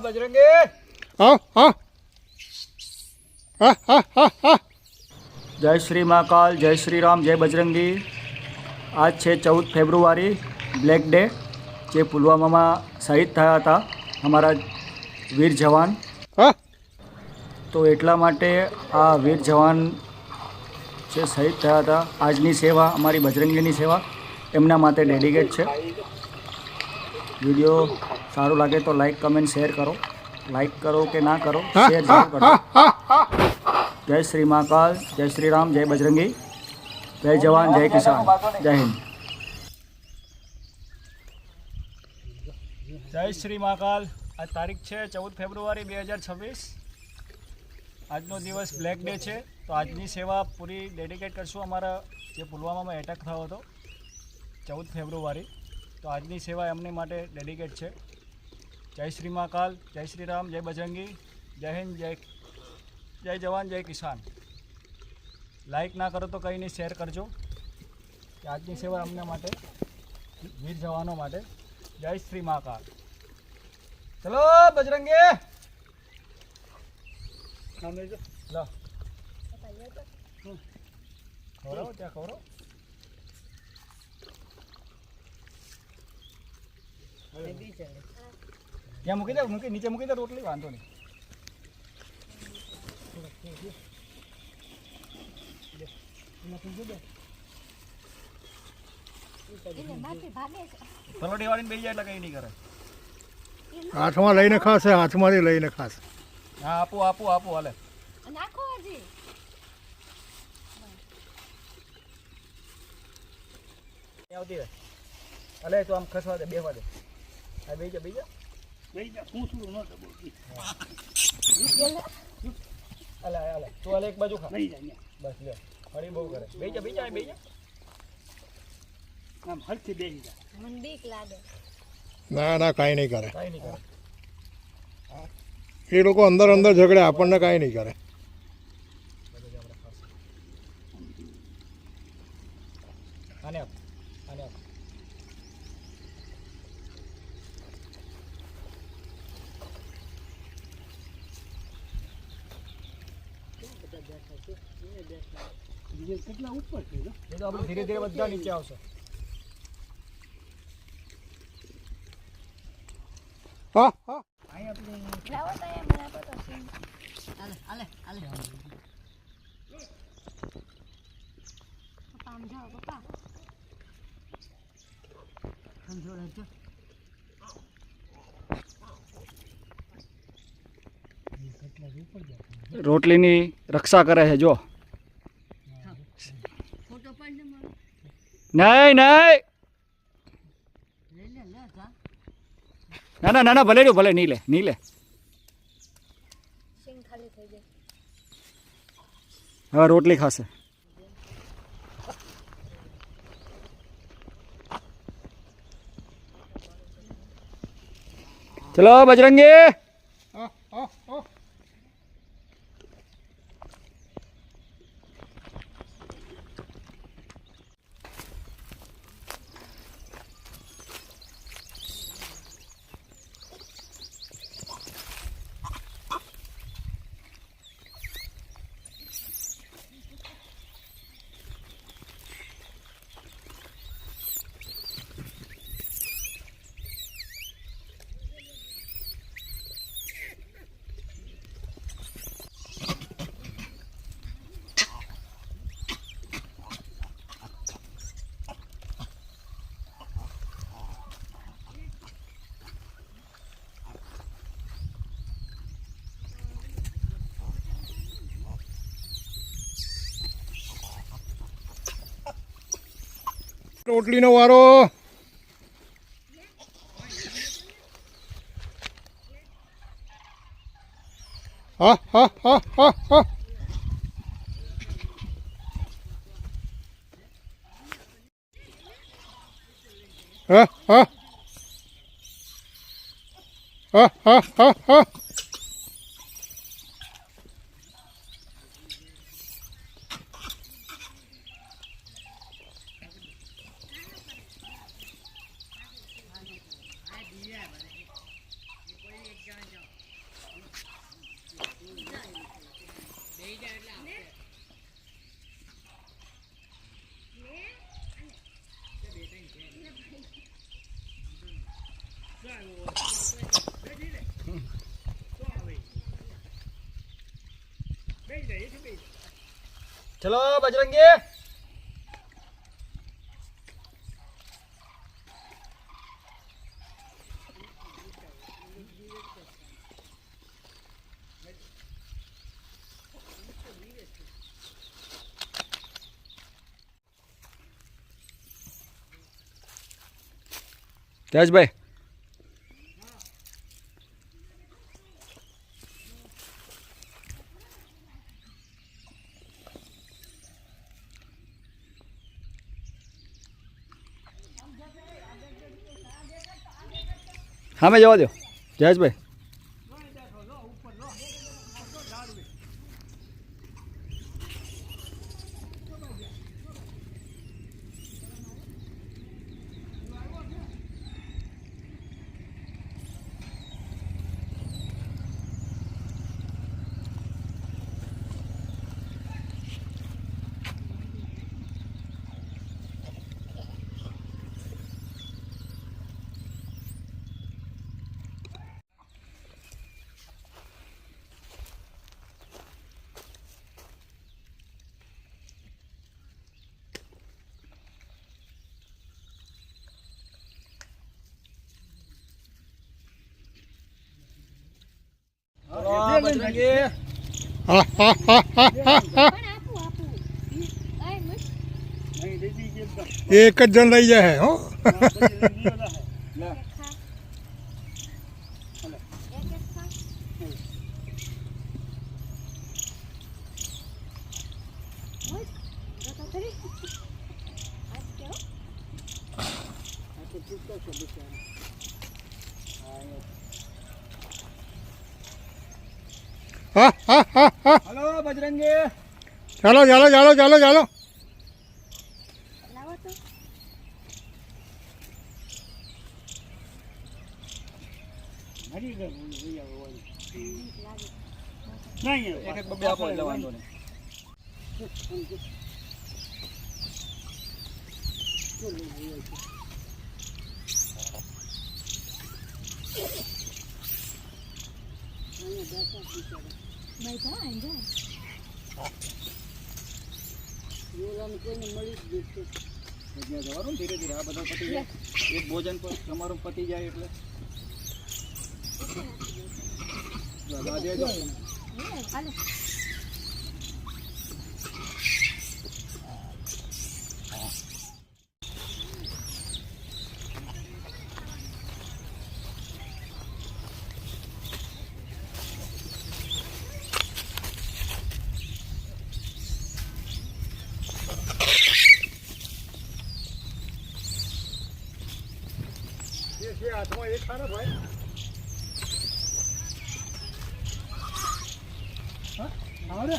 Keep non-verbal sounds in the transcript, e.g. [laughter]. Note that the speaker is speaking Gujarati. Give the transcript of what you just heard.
બજરંગી? હા હા. હા હા હા હા. જય શ્રી મહાકાલ જય શ્રી રામ જય બજરંગી. આજ છે ચૌદ ફેબ્રુઆરી બ્લેક ડે જે પુલવામામાં શહીદ થયા હતા અમારા વીર જવાન. હા. તો એટલા માટે આ વીર જવાન જે શહીદ થયા હતા આજની સેવા અમારી બજરંગીની સેવા એમના માટે ડેડિકેટ છે. વીડિયો સારું લાગે તો લાઈક કમેન્ટ શેર કરો. લાઈક કરો કે ના કરો શેર જરૂર કરજો. જય શ્રી મહાકાલ જય શ્રી રામ જય બજરંગી જય જવાન જય કિસાન. જય હિન્દ. જય શ્રી મહાકાલ. આ તારીખ છે ચૌદ ફેબ્રુઆરી બે હજાર છવ્વીસ. આજનો દિવસ બ્લેક ડે છે. તો આજની સેવા પૂરી ડેડિકેટ કરશું અમારા જે પુલવામામાં એટેક થયો હતો ચૌદ ફેબ્રુઆરી. તો આજની સેવા એમની માટે ડેડિકેટ છે. જય શ્રી મહાકાલ જય શ્રી રામ, જય બજરંગી, જય હિન્દ, જય જય જવાન, જય કિસાન. લાઈક ના કરો તો કંઈ નહીં શેર કરજો. આજની સેવા અમને માટે, વીર જવાનો માટે. જય શ્રી મહાકાલ ચલો, બજરંગી! લો. ખવડાવો, ત્યાં ખવડાવો. ત્યાં મૂકી દે મૂકી નીચે મૂકી દે રોટલી વાંધો નહીં. પલોટી વાળીને બેસી જાય એટલે કંઈ નહીં કરે. હાથમાં લઈને ખાશે હાથમાંથી લઈને ખાશે. હા આપો આપો આપો હાલે. નાખો હજી. આવતી રહે. હાલે તો આમ ખસવા દે બેસવા દે. હા બેસી જા બેસી જા. એક બાજુ ખા બસ ના ના કાંઈ નહીં કરે કાંઈ નહીં કરે. એ લોકો અંદર અંદર ઝઘડે, આપણને કાંઈ નહીં કરે આને આપ આને આપ ધીરે ધીરે બધા નીચે આવશે હા હા રોટલીની રક્ષા કરે છે જો. नहीं नहीं। ना ना ना भले रो भले नीले नीले हाँ रोटली खा से। चलो, बजरंगी। રોટલીનો વારો. હા હા હા હા હા. હા હા. હા હા હા હા. Chalo bajrangi Tej bhai. હા મેં જવા દો જયેશભાઈ ચલો બજરંગી હા હા હા હા હા હા પણ આપું આપું આય મસ્ત એક જ જણ લઈ જાય હો [laughs] એક એક ખા મસ્ત જતો ખરી આજ કેવો હા હા હા હા હલો બજરંગી. ચાલો ચાલો ચાલો ચાલો ચાલો. Thank તો બીક લાગે એક એક બબ્બે આપો એટલે વાંધો નહીં બેઠા આઈ જા ત્યાં જવાનું ને ધીરે ધીરે આ બધા પતી જાય એક ભોજન પર તમારું પતી જાય એટલે જો. એ હાથમાં એક ખાને ભાઈ હા આવડે